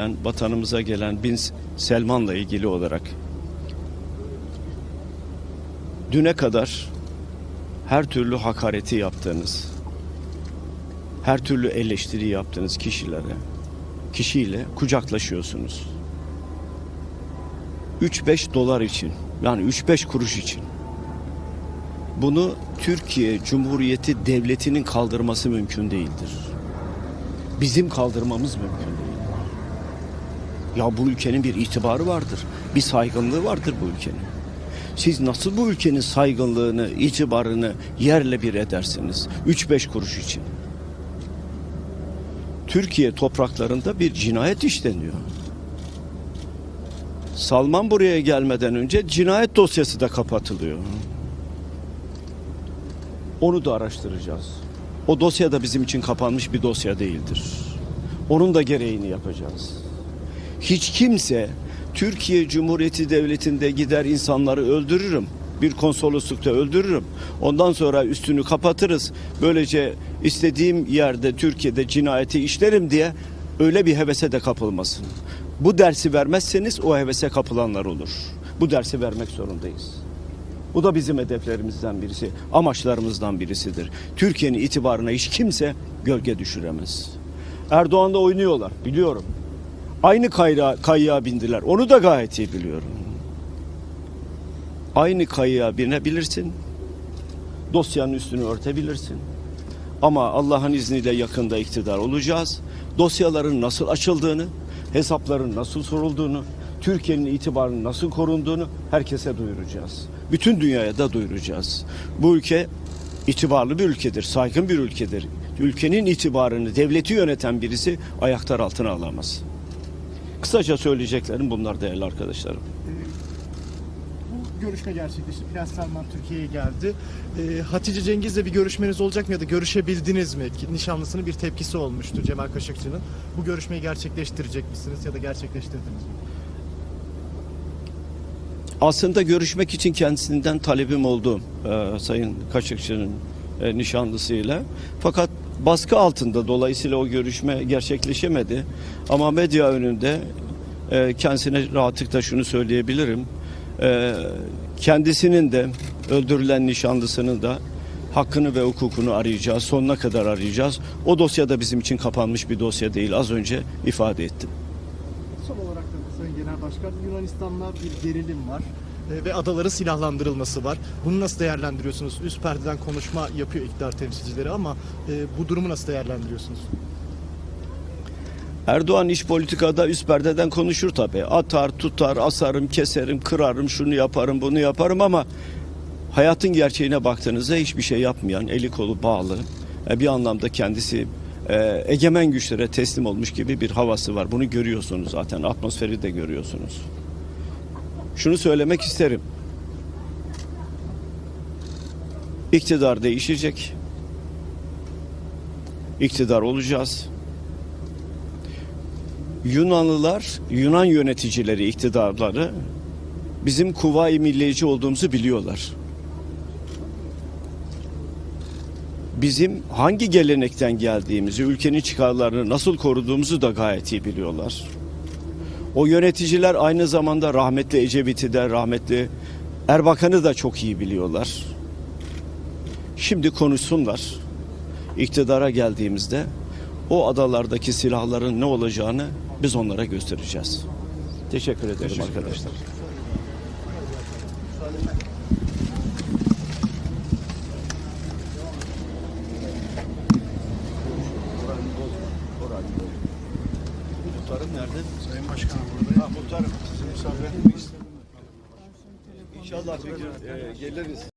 Yani vatanımıza gelen Bin Selman'la ilgili olarak düne kadar her türlü hakareti yaptığınız, her türlü eleştiri yaptığınız kişilere, kişiyle kucaklaşıyorsunuz. 3-5 dolar için, yani 3-5 kuruş için. Bunu Türkiye Cumhuriyeti Devleti'nin kaldırması mümkün değildir. Bizim kaldırmamız mümkün değil. Ya bu ülkenin bir itibarı vardır. Bir saygınlığı vardır bu ülkenin. Siz nasıl bu ülkenin saygınlığını, itibarını yerle bir edersiniz? 3-5 kuruş için. Türkiye topraklarında bir cinayet işleniyor. Salman buraya gelmeden önce cinayet dosyası da kapatılıyor. Onu da araştıracağız. O dosya da bizim için kapanmış bir dosya değildir. Onun da gereğini yapacağız. Hiç kimse Türkiye Cumhuriyeti Devleti'nde gider insanları öldürürüm. Bir konsoloslukta öldürürüm. Ondan sonra üstünü kapatırız. Böylece istediğim yerde Türkiye'de cinayeti işlerim diye öyle bir hevese de kapılmasın. Bu dersi vermezseniz o hevese kapılanlar olur. Bu dersi vermek zorundayız. Bu da bizim hedeflerimizden birisi, amaçlarımızdan birisidir. Türkiye'nin itibarına hiç kimse gölge düşüremez. Erdoğan'da oynuyorlar biliyorum. Aynı kayra, kayığa bindiler. Onu da gayet iyi biliyorum. Aynı kayığa binebilirsin. Dosyanın üstünü örtebilirsin. Ama Allah'ın izniyle yakında iktidar olacağız. Dosyaların nasıl açıldığını, hesapların nasıl sorulduğunu, Türkiye'nin itibarının nasıl korunduğunu herkese duyuracağız. Bütün dünyaya da duyuracağız. Bu ülke itibarlı bir ülkedir, saygın bir ülkedir. Ülkenin itibarını devleti yöneten birisi ayaklar altına alamaz. Kısaca söyleyeceklerim bunlar değerli arkadaşlarım. Bu görüşme gerçekleşti. Prens Salman Türkiye'ye geldi. Ee, Hatice Cengiz'le bir görüşmeniz olacak mı ya da görüşebildiniz mi? Nişanlısının bir tepkisi olmuştu Cemal Kaşıkçı'nın. Bu görüşmeyi gerçekleştirecek misiniz ya da gerçekleştirdiniz mi? Aslında görüşmek için kendisinden talebim oldu e, Sayın Kaşıkçı'nın e, nişanlısıyla. Fakat baskı altında dolayısıyla o görüşme gerçekleşemedi. Ama medya önünde e, kendisine rahatlıkla şunu söyleyebilirim. E, kendisinin de öldürülen nişanlısının da hakkını ve hukukunu arayacağız. Sonuna kadar arayacağız. O dosya da bizim için kapanmış bir dosya değil. Az önce ifade ettim. Son olarak da Sayın Genel Başkan Yunanistan'la bir gerilim var. Ee, ve adaların silahlandırılması var. Bunu nasıl değerlendiriyorsunuz? Üst perdeden konuşma yapıyor iktidar temsilcileri ama e, bu durumu nasıl değerlendiriyorsunuz? Erdoğan iş politikada üst perdeden konuşur tabii. Atar, tutar, asarım, keserim, kırarım, şunu yaparım, bunu yaparım ama hayatın gerçeğine baktığınızda hiçbir şey yapmayan, eli kolu bağlı, e, bir anlamda kendisi e, egemen güçlere teslim olmuş gibi bir havası var. Bunu görüyorsunuz zaten, atmosferi de görüyorsunuz. Şunu söylemek isterim. İktidar değişecek. İktidar olacağız. Yunanlılar, Yunan yöneticileri, iktidarları bizim kuvayi milliyeci olduğumuzu biliyorlar. Bizim hangi gelenekten geldiğimizi, ülkenin çıkarlarını nasıl koruduğumuzu da gayet iyi biliyorlar. O yöneticiler aynı zamanda rahmetli Ecevit'i de, rahmetli Erbakan'ı da çok iyi biliyorlar. Şimdi konuşsunlar. İktidara geldiğimizde o adalardaki silahların ne olacağını biz onlara göstereceğiz. Teşekkür ederim arkadaşlar. Muhtarım nerede? Sayın Başkanım burada. Ha muhtarım. Sizi misafir etmek istedim. İnşallah bir gün e, geliriz.